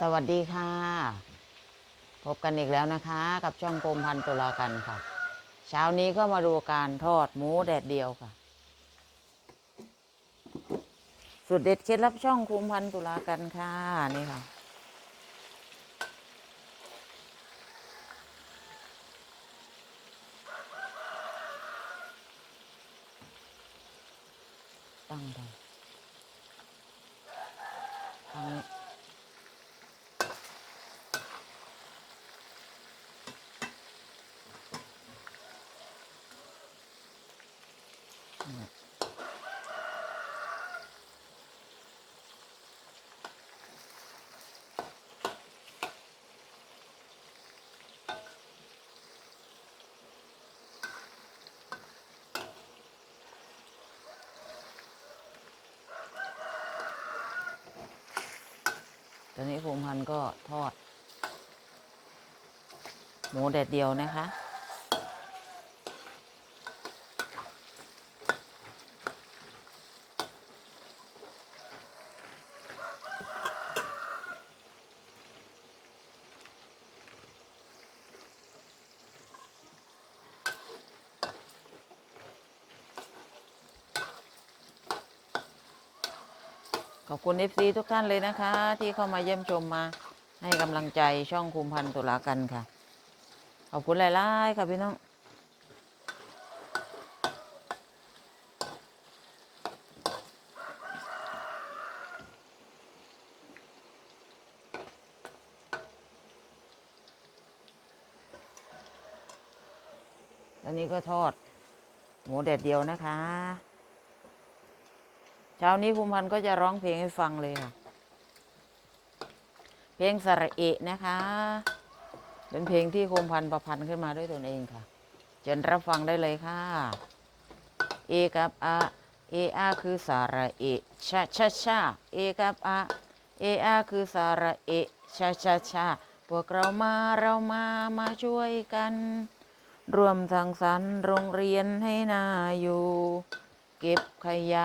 สวัสดีค่ะ พบกันอีกแล้วนะคะ กับช่องกรมพันตุลากันค่ะ เช้านี้ก็มาดูการทอดหมูแดดเดียวค่ะ สุดเด็ดเคล็ดลับช่องกรมพันตุลากันค่ะนี่ค่ะ ตั้งไปตั้ง ตอนนี้โผมพันก็ทอด หมูแดดเดียวนะคะ ขอบคุณเอฟซีทุกท่านเลยนะคะ ที่เข้ามาเยี่ยมชมมาให้กำลังใจช่องคุมพันตุลากันค่ะ ขอบคุณหลายๆค่ะพี่น้องอันนี้ก็ทอด หมูแดดเดียวนะคะ ช้านี้ภูมิพันธ์ก็จะร้องเพลงให้ฟังเลยค่ะ เพลงสระเอะนะคะ เป็นเพลงที่ภูมิพันธ์ประพันธ์ขึ้นมาด้วยตนเองค่ะเชิรับฟังได้เลยค่ะ เอกับอะเออาคือสระเอะชาชาชาเอกับอะเออาคือสระเอะชาชาชาพวกเรามาเรามามาช่วยกัน รวมทางสันโรงเรียนให้น่าอยู่ เก็บขยะ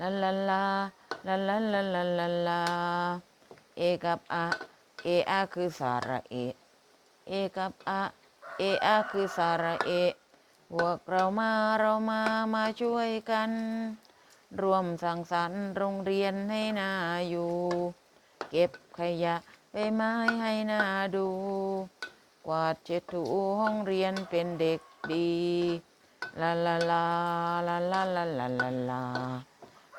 ลาลาลาลาลาลาลาลาลาเอกับอะเออะคือสาระเอเอกับอะเออะคือสาระเอพวกเรามาเรามามาช่วยกัน รวมสังสรรค์โรงเรียนให้น่าอยู่ เก็บขยะใบไม้ให้น่าดู กวาดเช็ดถูห้องเรียนเป็นเด็กดีลาลาลาลาลาลาลาลาลา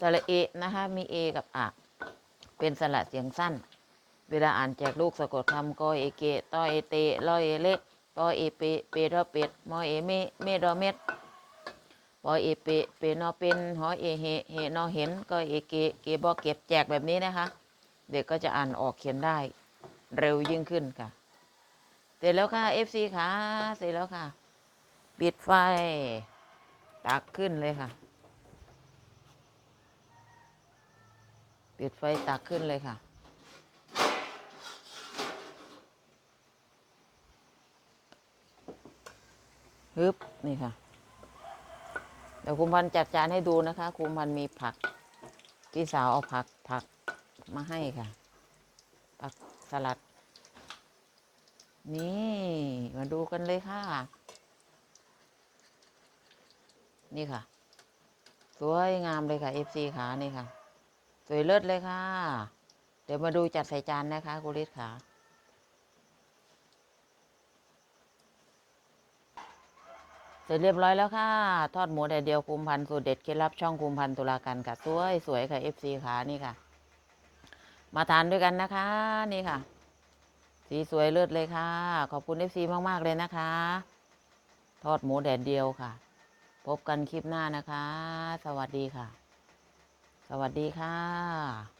สระเอนะคะ มีเอกับอะเป็นสระเสียงสั้น เวลาอ่านแจกลูกสะกดคำกอเอเกตอเอเตลอเอเลปอเอเปเปรอเป็ดมอเอเมเมดอเม็ดปอเอเปเปนอเป็นหอเอเฮเฮนอเห็นก็เอเกเกบอเก็บแจกแบบนี้นะคะ เด็กก็จะอ่านออกเขียนได้ เร็วยิ่งขึ้นค่ะ เสร็จแล้วค่ะ FC ค่ะ เสร็จแล้วค่ะ ปิดไฟ ตักขึ้นเลยค่ะ ปิดไฟตักขึ้นเลยค่ะ ฮึบ นี่ค่ะ เดี๋ยวคุณพันจัดจานให้ดูนะคะ คุณพันมีผัก พี่สาวเอาผักผักมาให้ค่ะ ผักสลัด นี่ มาดูกันเลยค่ะ นี่ค่ะ สวยงามเลยค่ะ FC ขานี่ค่ะ วยเลิศเลยค่ะ เดี๋ยวมาดูจัดใส่จานนะคะกุลิศค่ะ เสร็จเรียบร้อยแล้วค่ะ ทอดหมูแดดเดียวคุมพันสูตรเด็ดเคล็ดลับช่องคุมพันตุลากันค่ะสวยสวยค่ะ FC ขานี่ค่ะ มาทานด้วยกันนะคะ นี่ค่ะ สีสวยเลิศเลยค่ะ ขอบคุณ FC มาก ๆ เลยนะคะ ทอดหมูแดดเดียวค่ะ พบกันคลิปหน้านะคะ สวัสดีค่ะ สวัสดีค่ะ